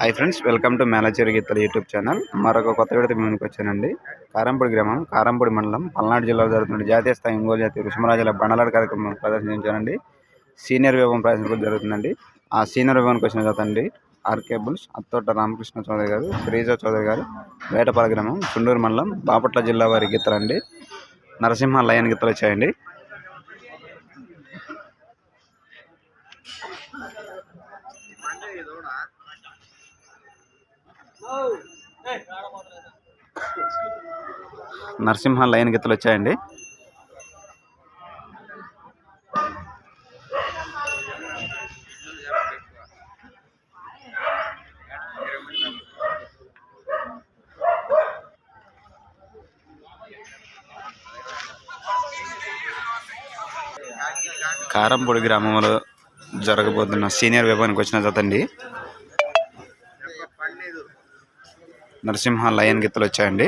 Hi friends welcome to manager గీతల YouTube channel. మరొక కొత్త విడత మీ ముందుకు వచ్చానండి. కారంపూడి గ్రామం కారంపూడి మండలం పల్నాడు జిల్లాలో జరుగుతున్న జాతీయ స్థాయి ఒంగోలు జాతీయ రుషమరాజుల బండలాడు కార్యక్రమం ప్రదర్శించానండి. సీనియర్ విభాగం ప్రదర్శన జరుగుతుందండి. ఆ సీనియర్ విభాగానికి వచ్చిన జతండి R K bulls Athota Ramakrishna Chowdary garu Sreeja Chowdary గారు వేటపాల గ్రామం చుండూరు మండలం బాపట్ల జిల్లా వారి గీతలండి. నరసింహ లయన్ గీతలు వచ్చాయండి. నరసింహ లైన్ గీతలు వచ్చాయండి. కారంపొడి గ్రామంలో జరగబోతున్న సీనియర్ విభాగానికి వచ్చిన జతండి. నరసింహ లయన్ గీతలు వచ్చాయండి.